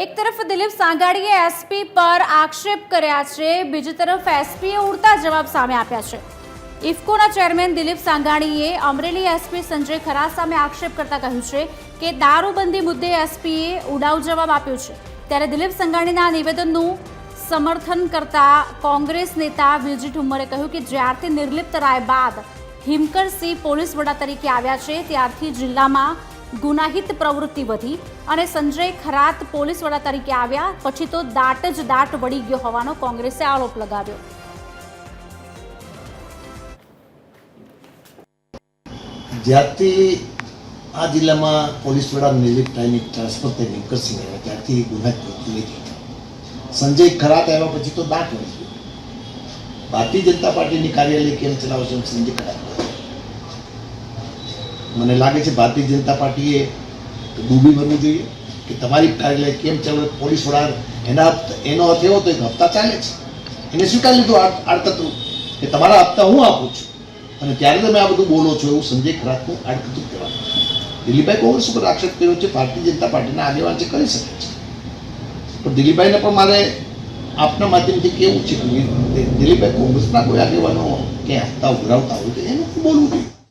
એક તરફ દિલીપ સાંઘાણીએ એસપી પર આક્ષેપ કર્યા છે, બીજી તરફ એસપીએ ઉડતા જવાબ સામે આપ્યા છે. ઇફકોના ચેરમેન દિલીપ સાંગાણીએ અમરેલી એસપી સંજય ખરા સામે આક્ષેપ કરતા કહ્યું છે કે દારૂબંધી મુદ્દે એસપીએ ઉડાવ જવાબ આપ્યો છે. ત્યારે દિલીપ સંઘાણીના નિવેદનનું સમર્થન કરતા કોંગ્રેસ નેતા વિરજી ઠુમ્મરે કહ્યું કે જ્યારથી નિર્લિપ્ત રાય બાદ હિમકરસિંહ પોલીસ વડા તરીકે આવ્યા છે, ત્યારથી જિલ્લામાં ગુનાહિત પ્રવૃત્તિ વધી અને સંજય ખરાત પોલીસ વડા તરીકે આવ્યા, પછી તો દાટ જ દાટ વળી ગયો હોવાનો કોંગ્રેસે આરોપ લગાવ્યો. જ્યારથી આ જિલ્લામાં પોલીસ વડા નિવૃત્ત થયેલી ટ્રાન્સફર થઈ નિકરસિંહ આવ્યા ત્યારથી ગુનાહિત પ્રવૃત્તિ વધી. સંજય ખરાત આવ્યા પછી તો દાટ વળી ગયો. ભારતીય જનતા પાર્ટીની કાર્યાલય કેમ ચલાવશે, સંજય ખરાત? મને લાગે છે ભારતીય જનતા પાર્ટીએ ડૂબી બનવું જોઈએ કે તમારી કાર્યાલય કેમ ચાલે, પોલીસ વડા એના એનો અર્થ એવો હતો કે હપ્તા ચાલે છે. એને સ્વીકાર લીધું આડ- આડકતરું કે તમારા હપ્તા હું આપું છું. અને ત્યારે તમે આ બધું બોલો છો એવું સંજય ખરાકનું આડકતરું કહેવાય દિલીપભાઈ કોંગ્રેસ ઉપર આક્ષેપ કર્યો છે, ભારતીય જનતા પાર્ટીના આગેવાન છે કરી શકે છે. પણ દિલીપભાઈને પણ મારે આપના માધ્યમથી કેવું છે દિલીપભાઈ કોંગ્રેસના કોઈ આગેવાનો કે હપ્તા ઉઘરાવતા હોય તો એનું બોલવું જોઈએ.